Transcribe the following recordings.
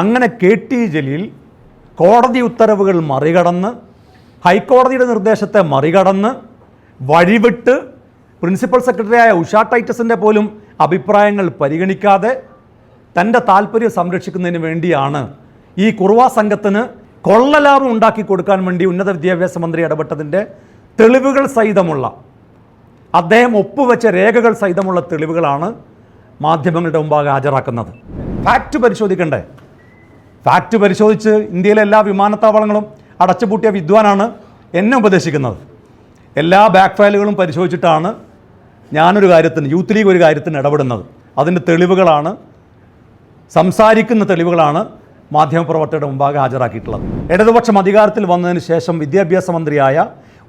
അങ്ങനെ K T Jaleel കോടതി ഉത്തരവുകൾ മറികടന്ന് ഹൈക്കോടതിയുടെ നിർദ്ദേശത്തെ മറികടന്ന് വഴിവിട്ട് പ്രിൻസിപ്പൽ സെക്രട്ടറിയായ ഉഷ ടൈറ്റസിന്റെ പോലും അഭിപ്രായങ്ങൾ പരിഗണിക്കാതെ തന്റെ താല്പര്യം സംരക്ഷിക്കുന്നതിന് വേണ്ടിയാണ് ഈ കുറുവ സംഘത്തിന് കൊള്ളലാഭം ഉണ്ടാക്കി കൊടുക്കാൻ വേണ്ടി ഉന്നത വിദ്യാഭ്യാസ മന്ത്രി ഇടപെട്ടതിന്റെ തെളിവുകൾ സഹിതമുള്ള അദ്ദേഹം ഒപ്പുവെച്ച രേഖകൾ സഹിതമുള്ള തെളിവുകളാണ് മാധ്യമങ്ങളുടെ മുമ്പാകെ ഹാജരാക്കുന്നത്. ഫാക്റ്റ് പരിശോധിക്കണ്ടേ? ഫാക്റ്റ് പരിശോധിച്ച് ഇന്ത്യയിലെ എല്ലാ വിമാനത്താവളങ്ങളും അടച്ചുപൂട്ടിയ വിദ്വാനാണ് എന്നെ ഉപദേശിക്കുന്നത്. എല്ലാ ബാക്ക് ഫയലുകളും പരിശോധിച്ചിട്ടാണ് ഞാനൊരു കാര്യത്തിന് യൂത്ത് ലീഗ് ഒരു കാര്യത്തിന് ഇടപെടുന്നത്. അതിന്റെ തെളിവുകളാണ് സംസാരിക്കുന്ന തെളിവുകളാണ് മാധ്യമപ്രവർത്തകരുടെ മുമ്പാകെ ഹാജരാക്കിയിട്ടുള്ളത്. ഇടതുപക്ഷം അധികാരത്തിൽ വന്നതിന് ശേഷം വിദ്യാഭ്യാസ മന്ത്രിയായ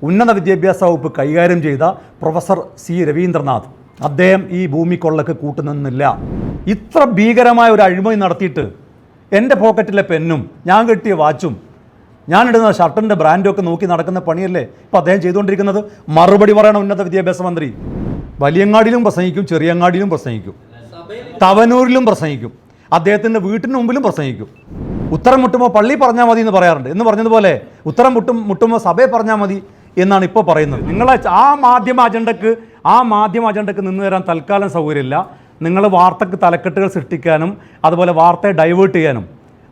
ഉന്നത വിദ്യാഭ്യാസ വകുപ്പ് കൈകാര്യം ചെയ്ത പ്രൊഫസർ സി. രവീന്ദ്രനാഥ്. അദ്ദേഹം ഈ ഭൂമിക്കൊള്ളക്ക് കൂട്ടുനിന്നില്ല. ഇത്ര ഭീകരമായ ഒരു അഴിമതി നടത്തിയിട്ട് എന്റെ പോക്കറ്റിലെ പെന്നും ഞാൻ കെട്ടിയ വാച്ചും ഞാനിടുന്ന ഷർട്ടിന്റെ ബ്രാൻഡും ഒക്കെ നോക്കി നടക്കുന്ന പണിയല്ലേ ഇപ്പോൾ അദ്ദേഹം ചെയ്തുകൊണ്ടിരിക്കുന്നത്? മറുപടി പറയണം ഉന്നത വിദ്യാഭ്യാസ മന്ത്രി. വലിയങ്ങാടിയിലും പ്രസംഗിക്കും ചെറിയങ്ങാടിയിലും പ്രസംഗിക്കും. തവനൂരിലും പ്രസംഗിക്കും. അദ്ദേഹത്തിന്റെ വീട്ടിന് മുമ്പിലും പ്രസംഗിക്കും. ഉത്തരം മുട്ടുമ്പോൾ പള്ളി പറഞ്ഞാൽ മതി എന്ന് പറയാറുണ്ട്. എന്ന് പറഞ്ഞതുപോലെ ഉത്തരം മുട്ടും മുട്ടുമ്പോൾ സഭയെ പറഞ്ഞാൽ മതി എന്നാണ് ഇപ്പോൾ പറയുന്നത്. നിങ്ങളെ ആ മാധ്യമ അജണ്ടക്ക് ആ മാധ്യമ അജണ്ടക്ക് നിന്ന് തരാൻ തൽക്കാലം സൗകര്യമില്ല. നിങ്ങൾ വാർത്തക്ക് തലക്കെട്ടുകൾ സൃഷ്ടിക്കാനും അതുപോലെ വാർത്തയെ ഡൈവേർട്ട് ചെയ്യാനും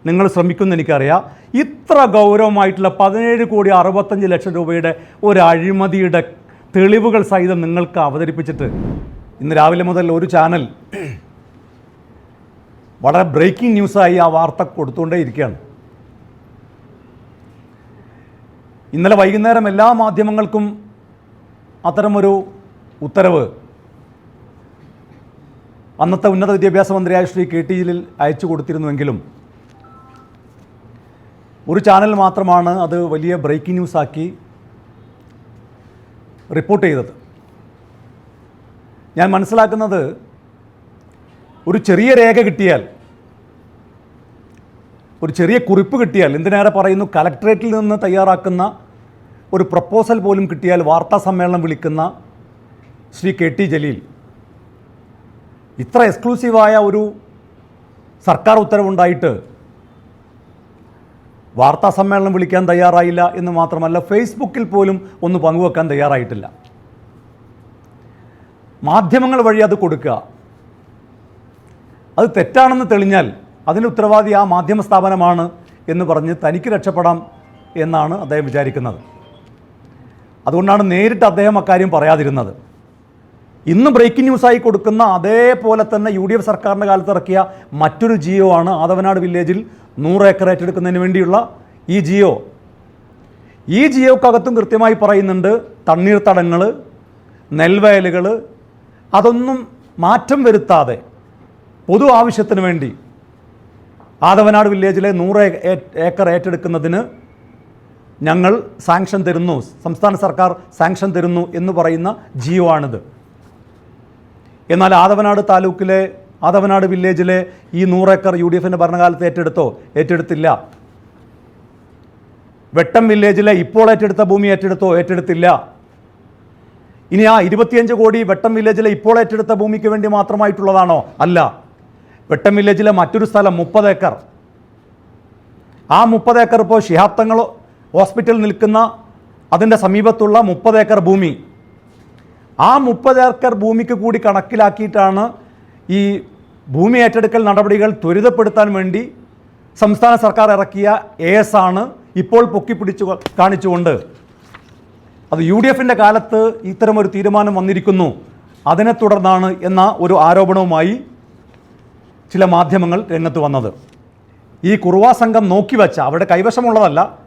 നിങ്ങൾ ശ്രമിക്കുമെന്ന് എനിക്കറിയാം. ഇത്ര ഗൗരവമായിട്ടുള്ള പതിനേഴ് കോടി അറുപത്തഞ്ച് ലക്ഷം രൂപയുടെ ഒരു അഴിമതിയുടെ തെളിവുകൾ സഹിതം നിങ്ങൾക്ക് അവതരിപ്പിച്ചിട്ട് ഇന്ന് രാവിലെ മുതൽ ഒരു ചാനൽ വളരെ ബ്രേക്കിംഗ് ന്യൂസായി ആ വാർത്ത കൊടുത്തുകൊണ്ടേ ഇരിക്കുകയാണ്. ഇന്നലെ വൈകുന്നേരം എല്ലാ മാധ്യമങ്ങൾക്കും അത്തരമൊരു ഉത്തരവ് അന്നത്തെ ഉന്നത വിദ്യാഭ്യാസ മന്ത്രിയായ ശ്രീ കെ ടി ജലീൽ അയച്ചു കൊടുത്തിരുന്നുവെങ്കിലും ഒരു ചാനൽ മാത്രമാണ് അത് വലിയ ബ്രേക്കിംഗ് ന്യൂസാക്കി റിപ്പോർട്ട് ചെയ്തത്. ഞാൻ മനസ്സിലാക്കുന്നത് ഒരു ചെറിയ രേഖ കിട്ടിയാൽ ഒരു ചെറിയ കുറിപ്പ് കിട്ടിയാൽ എന്തിനേറെ പറയുന്നു കലക്ട്രേറ്റിൽ നിന്ന് തയ്യാറാക്കുന്ന ഒരു പ്രപ്പോസൽ പോലും കിട്ടിയാൽ വാർത്താ സമ്മേളനം വിളിക്കുന്ന ശ്രീ കെ ടി ജലീൽ ഇത്ര എക്സ്ക്ലൂസീവായ ഒരു സർക്കാർ ഉത്തരവുണ്ടായിട്ട് വാർത്താ സമ്മേളനം വിളിക്കാൻ തയ്യാറായില്ല എന്ന് മാത്രമല്ല ഫേസ്ബുക്കിൽ പോലും ഒന്ന് പങ്കുവെക്കാൻ തയ്യാറായിട്ടില്ല. മാധ്യമങ്ങൾ വഴി അത് കൊടുക്കുക. അത് തെറ്റാണെന്ന് തെളിഞ്ഞാൽ അതിന് ഉത്തരവാദി ആ മാധ്യമ സ്ഥാപനമാണ് എന്ന് പറഞ്ഞ് തനിക്ക് രക്ഷപ്പെടാം എന്നാണ് അദ്ദേഹം വിചാരിക്കുന്നത്. അതുകൊണ്ടാണ് നേരിട്ട് അദ്ദേഹം അക്കാര്യം പറയാതിരുന്നത്. ഇന്ന് ബ്രേക്കിംഗ് ന്യൂസായി കൊടുക്കുന്ന അതേപോലെ തന്നെ യു ഡി എഫ് സർക്കാരിന്റെ കാലത്ത് ഇറക്കിയ മറ്റൊരു ജിയോ ആണ് ആദവനാട് വില്ലേജിൽ നൂറ് ഏക്കർ ഏറ്റെടുക്കുന്നതിന് വേണ്ടിയുള്ള ഈ ജിയോ. ഈ ജിയോക്കകത്തും കൃത്യമായി പറയുന്നുണ്ട് തണ്ണീർത്തടങ്ങൾ നെൽവയലുകൾ അതൊന്നും മാറ്റം വരുത്താതെ പൊതു ആവശ്യത്തിന് വേണ്ടി ആദവനാട് വില്ലേജിലെ നൂറ് ഏക്കർ ഏറ്റെടുക്കുന്നതിന് ഞങ്ങൾ സാങ്ഷൻ തരുന്നു. സംസ്ഥാന സർക്കാർ സാങ്ഷൻ തരുന്നു എന്ന് പറയുന്ന ജിയോ ആണിത്. എന്നാൽ ആദവനാട് താലൂക്കിലെ ആദവനാട് വില്ലേജിലെ ഈ നൂറേക്കർ യു ഡി എഫിന്റെ ഭരണകാലത്ത് ഏറ്റെടുത്തോ? ഏറ്റെടുത്തില്ല. വെട്ടം വില്ലേജിലെ ഇപ്പോൾ ഏറ്റെടുത്ത ഭൂമി ഏറ്റെടുത്തോ? ഏറ്റെടുത്തില്ല. ഇനി ആ ഇരുപത്തിയഞ്ച് കോടി വെട്ടം വില്ലേജിലെ ഇപ്പോൾ ഏറ്റെടുത്ത ഭൂമിക്ക് വേണ്ടി മാത്രമായിട്ടുള്ളതാണോ? അല്ല. വെട്ടം വില്ലേജിലെ മറ്റൊരു സ്ഥലം മുപ്പത് ഏക്കർ. ആ മുപ്പത് ഏക്കർ ഇപ്പോൾ ശിഹാബ്ദങ്ങൾ ഹോസ്പിറ്റൽ നിൽക്കുന്ന അതിന്റെ സമീപത്തുള്ള മുപ്പത് ഏക്കർ ഭൂമി. ആ മുപ്പത് ഏക്കർ ഭൂമിക്ക് കൂടി കണക്കിലാക്കിയിട്ടാണ് ഈ ഭൂമി ഏറ്റെടുക്കൽ നടപടികൾ ത്വരിതപ്പെടുത്താൻ വേണ്ടി സംസ്ഥാന സർക്കാർ ഇറക്കിയ എ എസ് ആണ് ഇപ്പോൾ പൊക്കിപ്പിടിച്ചു കാണിച്ചുകൊണ്ട്. അത് യു ഡി എഫിന്റെ കാലത്ത് ഇത്തരമൊരു തീരുമാനം വന്നിരിക്കുന്നു. അതിനെ തുടർന്നാണ് എന്ന ഒരു ആരോപണവുമായി ചില മാധ്യമങ്ങൾ രംഗത്ത് വന്നത്. ഈ കുറുവാ സംഘം നോക്കി വച്ച അവിടെ കൈവശമുള്ളതല്ല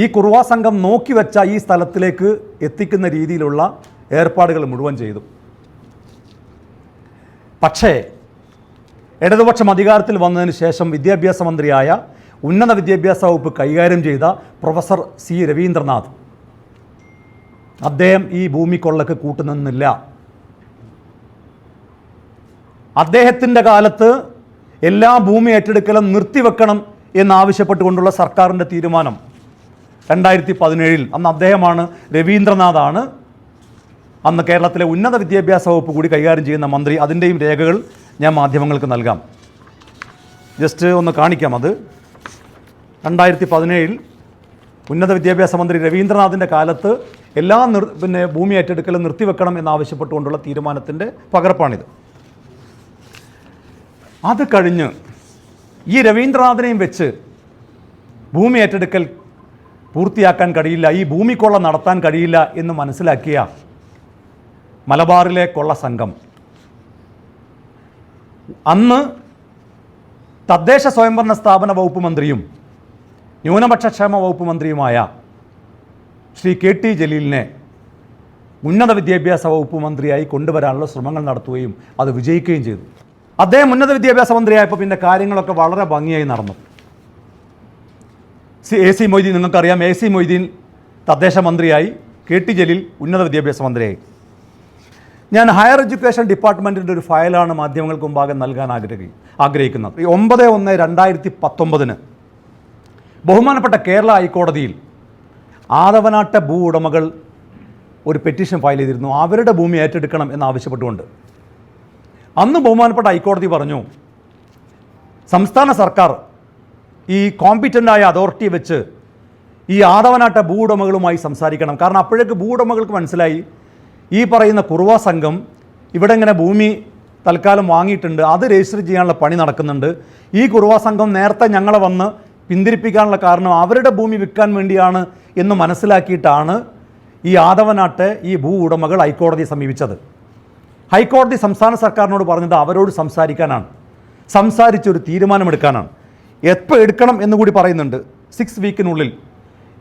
ഈ കുറുവാ സംഘം നോക്കി വെച്ച ഈ സ്ഥലത്തിലേക്ക് എത്തിക്കുന്ന രീതിയിലുള്ള ഏർപ്പാടുകൾ മുഴുവൻ ചെയ്തു. പക്ഷേ ഇടതുപക്ഷം അധികാരത്തിൽ വന്നതിന് ശേഷം വിദ്യാഭ്യാസ മന്ത്രിയായ ഉന്നത വിദ്യാഭ്യാസ വകുപ്പ് കൈകാര്യം ചെയ്ത പ്രൊഫസർ സി രവീന്ദ്രനാഥ്. അദ്ദേഹം ഈ ഭൂമിക്കൊള്ളക്ക് കൂട്ടുനിന്നില്ല. അദ്ദേഹത്തിന്റെ കാലത്ത് എല്ലാ ഭൂമി ഏറ്റെടുക്കലും നിർത്തിവെക്കണം എന്നാവശ്യപ്പെട്ടുകൊണ്ടുള്ള സർക്കാരിന്റെ തീരുമാനം രണ്ടായിരത്തി പതിനേഴിൽ അന്ന് അദ്ദേഹമാണ് രവീന്ദ്രനാഥാണ് അന്ന് കേരളത്തിലെ ഉന്നത വിദ്യാഭ്യാസ വകുപ്പ് കൂടി കൈകാര്യം ചെയ്യുന്ന മന്ത്രി. അതിന്റെയും രേഖകൾ ഞാൻ മാധ്യമങ്ങൾക്ക് നൽകാം. ജസ്റ്റ് ഒന്ന് കാണിക്കാം അത്. രണ്ടായിരത്തി പതിനേഴിൽ ഉന്നത വിദ്യാഭ്യാസ മന്ത്രി രവീന്ദ്രനാഥിന്റെ കാലത്ത് എല്ലാ നിർ പിന്നെ ഭൂമി ഏറ്റെടുക്കലും നിർത്തിവെക്കണം എന്നാവശ്യപ്പെട്ടുകൊണ്ടുള്ള തീരുമാനത്തിന്റെ പകർപ്പാണിത്. അത് കഴിഞ്ഞ് ഈ രവീന്ദ്രനാഥിനെയും വെച്ച് ഭൂമി ഏറ്റെടുക്കൽ പൂർത്തിയാക്കാൻ കഴിയില്ല ഈ ഭൂമിക്കൊള്ള നടത്താൻ കഴിയില്ല എന്ന് മനസ്സിലാക്കിയ മലബാറിലെ കൊള്ള സംഘം. അന്ന് തദ്ദേശ സ്വയംഭരണ സ്ഥാപന വകുപ്പ് മന്ത്രിയും ന്യൂനപക്ഷ ക്ഷേമ വകുപ്പ് മന്ത്രിയുമായ ശ്രീ കെ ടി ജലീലിനെ ഉന്നത വിദ്യാഭ്യാസ വകുപ്പ് മന്ത്രിയായി കൊണ്ടുവരാനുള്ള ശ്രമങ്ങൾ നടത്തുകയും അത് വിജയിക്കുകയും ചെയ്തു. അദ്ദേഹം ഉന്നത വിദ്യാഭ്യാസ മന്ത്രിയായപ്പോൾ പിന്നെ കാര്യങ്ങളൊക്കെ വളരെ ഭംഗിയായി നടന്നു. എ സി മൊയ്തീൻ നിങ്ങൾക്കറിയാം. എ സി മൊയ്തീൻ തദ്ദേശ മന്ത്രിയായി കെ ടി ജലീൽ ഉന്നത വിദ്യാഭ്യാസ മന്ത്രിയായി. ഞാൻ ഹയർ എഡ്യൂക്കേഷൻ ഡിപ്പാർട്ട്മെന്റിന്റെ ഒരു ഫയലാണ് മാധ്യമങ്ങൾക്ക് മുമ്പാകെ നൽകാൻ ആഗ്രഹി ആഗ്രഹിക്കുന്നത്. ഈ ഒമ്പത് ഒന്ന് രണ്ടായിരത്തി പത്തൊമ്പതിന് ബഹുമാനപ്പെട്ട കേരള ഹൈക്കോടതിയിൽ ആദവനാട്ട ഭൂ ഉടമകൾ ഒരു പെറ്റീഷൻ ഫയൽ ചെയ്തിരുന്നു. അവരുടെ ഭൂമി ഏറ്റെടുക്കണം എന്നാവശ്യപ്പെട്ടുകൊണ്ട് അന്ന് ബഹുമാനപ്പെട്ട ഹൈക്കോടതി പറഞ്ഞു സംസ്ഥാന സർക്കാർ ഈ കോമ്പിറ്റന്റായ അതോറിറ്റി വെച്ച് ഈ ആദവനാട്ട ഭൂ ഉടമകളുമായി സംസാരിക്കണം. കാരണം അപ്പോഴേക്ക് ഭൂ ഉടമകൾക്ക് മനസ്സിലായി ഈ പറയുന്ന കുറുവ സംഘം ഇവിടെ ഇങ്ങനെ ഭൂമി തൽക്കാലം വാങ്ങിയിട്ടുണ്ട് അത് രജിസ്റ്റർ ചെയ്യാനുള്ള പണി നടക്കുന്നുണ്ട്. ഈ കുറുവ സംഘം നേരത്തെ ഞങ്ങളെ വന്ന് പിന്തിരിപ്പിക്കാനുള്ള കാരണം അവരുടെ ഭൂമി വിൽക്കാൻ വേണ്ടിയാണ് എന്ന് മനസ്സിലാക്കിയിട്ടാണ് ഈ ആദവനാട്ട് ഈ ഭൂ ഉടമകൾ ഹൈക്കോടതിയെ സമീപിച്ചത്. ഹൈക്കോടതി സംസ്ഥാന സർക്കാരിനോട് പറഞ്ഞത് അവരോട് സംസാരിക്കാനാണ്. സംസാരിച്ചൊരു തീരുമാനമെടുക്കാനാണ്. എപ്പോൾ എടുക്കണം എന്ന് കൂടി പറയുന്നുണ്ട്. സിക്സ് വീക്കിനുള്ളിൽ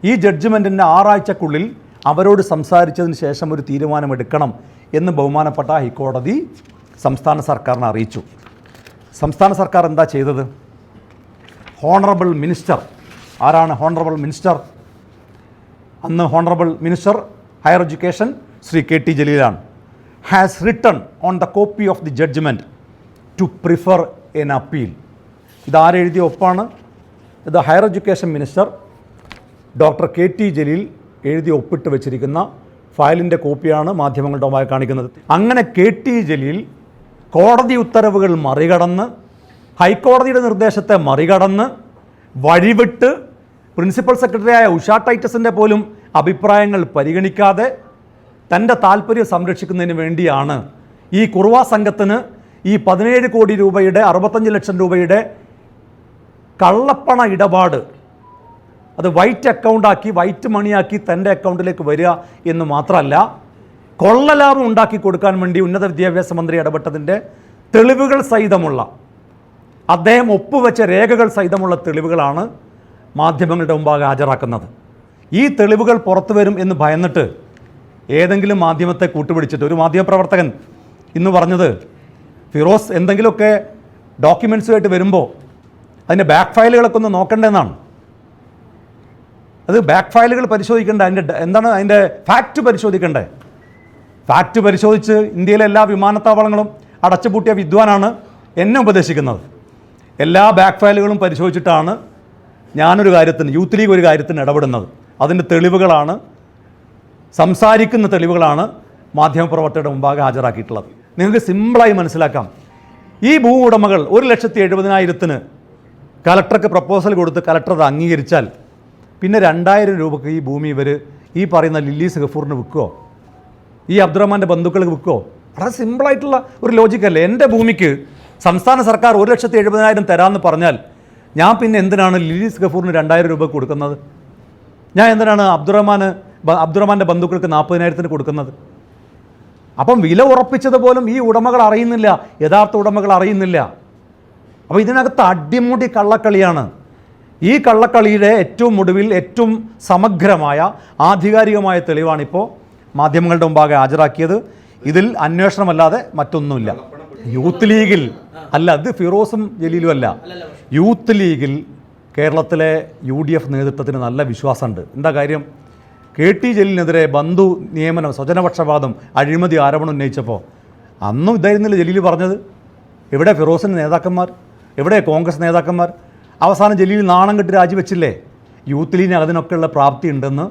ഈ ജഡ്ജ്മെന്റിന്റെ ആറാഴ്ചക്കുള്ളിൽ അവരോട് സംസാരിച്ചതിന് ശേഷം ഒരു തീരുമാനമെടുക്കണം എന്ന് ബഹുമാനപ്പെട്ട ഹൈക്കോടതി സംസ്ഥാന സർക്കാരിനെ അറിയിച്ചു. സംസ്ഥാന സർക്കാർ എന്താ ചെയ്തത്? ഹോണറബിൾ മിനിസ്റ്റർ ആരാണ് ഹോണറബിൾ മിനിസ്റ്റർ അന്ന് honourable minister higher education Shri K T ജലീലാണ്. Has written on the copy of the judgement to prefer an appeal ഇതാരെഴുതിയ ഒപ്പാണ്. ഇത് higher education minister doctor K T Jaleel എഴുതി ഒപ്പിട്ട് വെച്ചിരിക്കുന്ന ഫയലിന്റെ കോപ്പിയാണ് മാധ്യമങ്ങളുടെ മുമ്പായി കാണിക്കുന്നത്. അങ്ങനെ കെ ടി ജലീൽ കോടതി ഉത്തരവുകൾ മറികടന്ന് ഹൈക്കോടതിയുടെ നിർദ്ദേശത്തെ മറികടന്ന് വഴിവിട്ട് പ്രിൻസിപ്പൽ സെക്രട്ടറിയായ ഉഷ ടൈറ്റസിന്റെ പോലും അഭിപ്രായങ്ങൾ പരിഗണിക്കാതെ തന്റെ താല്പര്യം സംരക്ഷിക്കുന്നതിന് വേണ്ടിയാണ് ഈ കുറുവ സംഘത്തിന് ഈ പതിനേഴ് കോടി രൂപയുടെ അറുപത്തഞ്ച് ലക്ഷം രൂപയുടെ കള്ളപ്പണ ഇടപാട്. അത് വൈറ്റ് അക്കൗണ്ടാക്കി വൈറ്റ് മണിയാക്കി തന്റെ അക്കൗണ്ടിലേക്ക് വരിക എന്ന് മാത്രമല്ല കൊള്ളലാഭം ഉണ്ടാക്കി കൊടുക്കാൻ വേണ്ടി ഉന്നത വിദ്യാഭ്യാസ മന്ത്രി ഇടപെട്ടതിന്റെ തെളിവുകൾ സഹിതമുള്ള അദ്ദേഹം ഒപ്പുവെച്ച രേഖകൾ സഹിതമുള്ള തെളിവുകളാണ് മാധ്യമങ്ങളുടെ മുമ്പാകെ ഹാജരാക്കുന്നത്. ഈ തെളിവുകൾ പുറത്തു വരും എന്ന് ഭയന്നിട്ട് ഏതെങ്കിലും മാധ്യമത്തെ കൂട്ടുപിടിച്ചിട്ട് ഒരു മാധ്യമപ്രവർത്തകൻ ഇന്ന് പറഞ്ഞത് ഫിറോസ് എന്തെങ്കിലുമൊക്കെ ഡോക്യുമെൻസുമായിട്ട് വരുമ്പോൾ അതിന്റെ ബാക്ക് ഫയലുകളൊക്കെ ഒന്ന് നോക്കണ്ടെന്നാണ്. അത് ബാക്ക് ഫയലുകൾ പരിശോധിക്കേണ്ട അതിന്റെ എന്താണ് അതിന്റെ ഫാക്റ്റ് പരിശോധിക്കണ്ടേ? ഫാക്റ്റ് പരിശോധിച്ച് ഇന്ത്യയിലെ എല്ലാ വിമാനത്താവളങ്ങളും അടച്ചുപൂട്ടിയ വിദ്വാനാണ് എന്നെ ഉപദേശിക്കുന്നത്. എല്ലാ ബാക്ക് ഫയലുകളും പരിശോധിച്ചിട്ടാണ് ഞാനൊരു കാര്യത്തിന് യൂത്ത് ലീഗ് ഒരു കാര്യത്തിന് ഇടപെടുന്നത്. അതിന്റെ തെളിവുകളാണ് സംസാരിക്കുന്ന തെളിവുകളാണ് മാധ്യമപ്രവർത്തകരുടെ മുമ്പാകെ ഹാജരാക്കിയിട്ടുള്ളത്. നിങ്ങൾക്ക് സിമ്പിളായി മനസ്സിലാക്കാം. ഈ ഭൂ ഉടമകൾ ഒരു ലക്ഷത്തി എഴുപതിനായിരത്തിന് കലക്ടർക്ക് പ്രപ്പോസൽ കൊടുത്ത് കലക്ടർ അത് അംഗീകരിച്ചാൽ പിന്നെ രണ്ടായിരം രൂപക്ക് ഈ ഭൂമി ഇവർ ഈ പറയുന്ന ലില്ലീസ് ഗഫൂറിന് വിൽക്കുമോ ഈ അബ്ദുറഹ്മാന്റെ ബന്ധുക്കൾക്ക് വിൽക്കുമോ വളരെ സിമ്പിളായിട്ടുള്ള ഒരു ലോജിക്കല്ലേ എന്റെ ഭൂമിക്ക് സംസ്ഥാന സർക്കാർ ഒരു ലക്ഷത്തി എഴുപതിനായിരം തരാമെന്ന് പറഞ്ഞാൽ ഞാൻ പിന്നെ എന്തിനാണ് ലില്ലീസ് ഗഫൂറിന് രണ്ടായിരം രൂപ കൊടുക്കുന്നത്? ഞാൻ എന്തിനാണ് അബ്ദുറഹ്മാന് ബ- അബ്ദുറഹ്മാന്റെ ബന്ധുക്കൾക്ക് നാൽപ്പതിനായിരത്തിന് കൊടുക്കുന്നത്? അപ്പം വില ഉറപ്പിച്ചത് പോലും ഈ ഉടമകൾ അറിയുന്നില്ല യഥാർത്ഥ ഉടമകൾ അറിയുന്നില്ല. അപ്പോൾ ഇതിനകത്ത് അടിമുടി കള്ളക്കളിയാണ്. ഈ കള്ളക്കളിയുടെ ഏറ്റവും ഒടുവിൽ ഏറ്റവും സമഗ്രമായ ആധികാരികമായ തെളിവാണിപ്പോൾ മാധ്യമങ്ങളുടെ മുമ്പാകെ ഹാജരാക്കിയത്. ഇതിൽ അന്വേഷണമല്ലാതെ മറ്റൊന്നുമില്ല. യൂത്ത് ലീഗിൽ അല്ല ഇത് ഫിറോസും ജലീലും അല്ല യൂത്ത് ലീഗിൽ കേരളത്തിലെ യു ഡി എഫ് നേതൃത്വത്തിന് നല്ല വിശ്വാസമുണ്ട്. എന്താ കാര്യം? കെ ടി ജലീലിനെതിരെ ബന്ധു നിയമനം സ്വജനപക്ഷപാതം അഴിമതി ആരോപണം ഉന്നയിച്ചപ്പോൾ അന്നും ഇതായിരുന്നില്ല ജലീൽ പറഞ്ഞത്? ഇവിടെ ഫിറോസിന്റെ നേതാക്കന്മാർ? എവിടെ കോൺഗ്രസ് നേതാക്കന്മാർ? അവസാനം ജലീൽ നാണം കെട്ട് രാജിവെച്ചില്ലേ? യൂത്ത് ലീഗിന് അതിനൊക്കെയുള്ള പ്രാപ്തി ഉണ്ടെന്ന്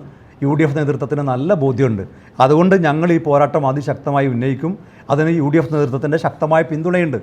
യു ഡി എഫ് നേതൃത്വത്തിന് നല്ല ബോധ്യമുണ്ട്. അതുകൊണ്ട് ഞങ്ങൾ ഈ പോരാട്ടം അതിശക്തമായി ഉന്നയിക്കും. അതിന് യു ഡി എഫ് നേതൃത്വത്തിന്റെ ശക്തമായ പിന്തുണയുണ്ട്.